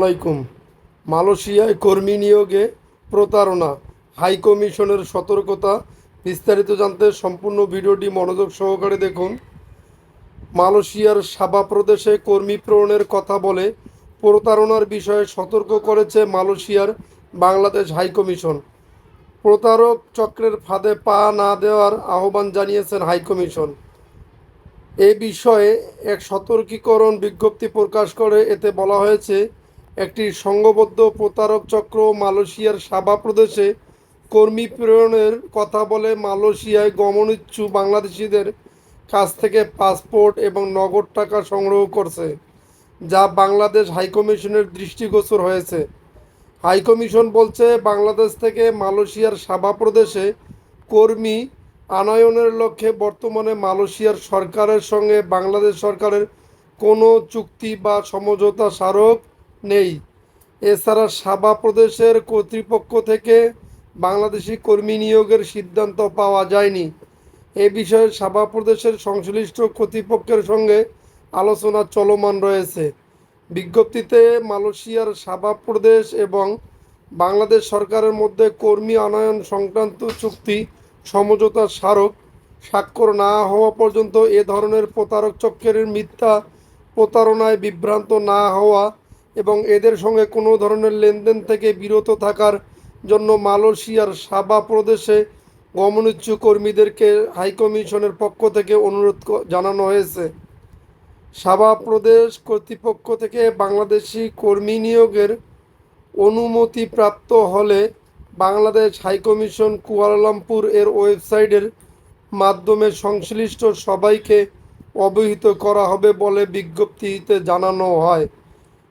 আলাইকুম। মালয়েশিয়ায় কর্মী নিয়োগে প্রতারণা। হাই কমিশনের সতর্কতা। বিস্তারিত জানতে সম্পূর্ণ ভিডিওটি মনোযোগ সহকারে দেখুন। মালয়েশিয়ার সাবা প্রদেশে কর্মী প্রেরণের কথা বলে প্রতারণার বিষয়ে সতর্ক করেছে মালয়েশিয়ার বাংলাদেশ হাই কমিশন। প্রতারক চক্রের ফাঁদে পা না দেওয়ার আহ্বান জানিয়েছেন হাই কমিশন। এ বিষয়ে এক সতর্কীকরণ বিজ্ঞপ্তি প্রকাশ করে এতে বলা হয়েছে একটি সংঘবদ্ধ প্রতারক চক্র মালয়েশিয়ার সাবা প্রদেশে কর্মী প্রেরণের কথা বলে মালয়েশিয়ায় গমনিচ্ছু বাংলাদেশিদের কাছ থেকে পাসপোর্ট এবং নগদ টাকা সংগ্রহ করছে, যা বাংলাদেশ হাইকমিশনের দৃষ্টিগোচর হয়েছে। হাইকমিশন বলছে, বাংলাদেশ থেকে মালয়েশিয়ার সাবা প্রদেশে কর্মী আনয়নের লক্ষ্যে বর্তমানে মালয়েশিয়ার সরকারের সঙ্গে বাংলাদেশ সরকারের কোনো চুক্তি বা সমঝোতা স্মারক নেই। এছাড়া সাবা প্রদেশের কর্তৃপক্ষ থেকে বাংলাদেশি কর্মী নিয়োগের সিদ্ধান্ত পাওয়া যায়নি। এ বিষয়ে সাবা প্রদেশের সংশ্লিষ্ট কর্তৃপক্ষের সঙ্গে আলোচনা চলমান রয়েছে। বিজ্ঞপ্তিতে মালয়েশিয়ার সাবা প্রদেশ এবং বাংলাদেশ সরকারের মধ্যে কর্মী আনয়ন সংক্রান্ত চুক্তি সমঝোতা স্মারক স্বাক্ষর না হওয়া পর্যন্ত এ ধরনের প্রতারক চক্রের মিথ্যা প্রতারণায় বিভ্রান্ত না হওয়া এবং এদের সঙ্গে কোনো ধরনের লেনদেন থেকে বিরত থাকার জন্য মালয়েশিয়ার সাবা প্রদেশে গমনিচ্ছু কর্মীদেরকে হাইকমিশনের পক্ষ থেকে অনুরোধ জানানো হয়েছে। সাবা প্রদেশ কর্তৃপক্ষ থেকে বাংলাদেশি কর্মী নিয়োগের অনুমতি প্রাপ্ত হলে বাংলাদেশ হাইকমিশন কুয়ালালামপুর এর ওয়েবসাইটের মাধ্যমে সংশ্লিষ্ট সবাইকে অবহিত করা হবে বলে বিজ্ঞপ্তিতে জানানো হয়।